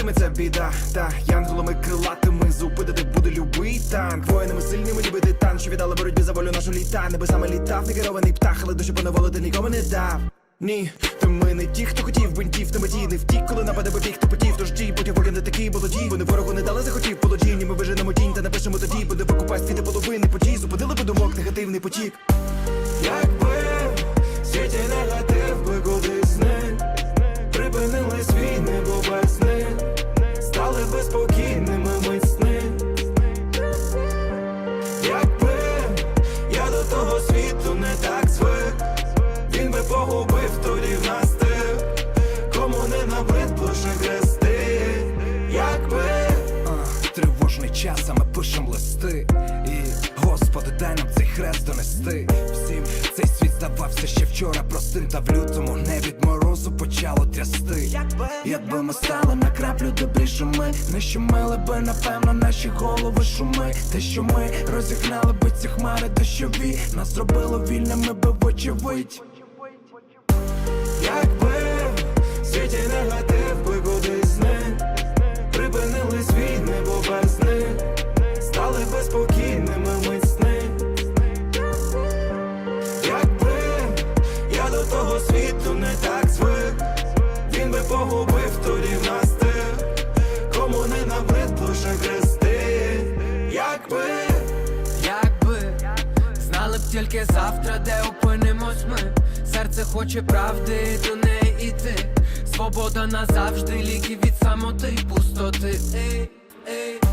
сильними це біда. Та янголами крилатими зупинити буде любий танк. Воїнами сильними ніби титан, що віддали боротьбі за волю нашу літа. Небесами літав, не керований птах, але душі поневолити нікому не дав. Ні, то ми не ті, хто хотів бинтів, та меті не втік, коли нападе побіг, то потів, тож ті, потім поки не такий молоді. Вони ворогу не дали захотів полоді, ми виженемо тінь та напишемо тоді, буде покупай світи половини подій, зупинили би думок, негативний потік. Якби світі негатив Господи, дай нам цей хрест донести. Всім цей світ здавався ще вчора простим Та в лютому не від морозу почало трясти. Якби, Якби ми стали на краплю добрішими Не щомили би, напевно, наші голови шуми. Те, що ми розігнали би ці хмари дощові Нас зробило вільними би вочевидь набридло лише хрести. Якби Якби. Знали б тільки завтра, де опинимось ми. Серце хоче правди, до неї іти Свобода назавжди, ліки від самоти, пустоти. Ей, ей.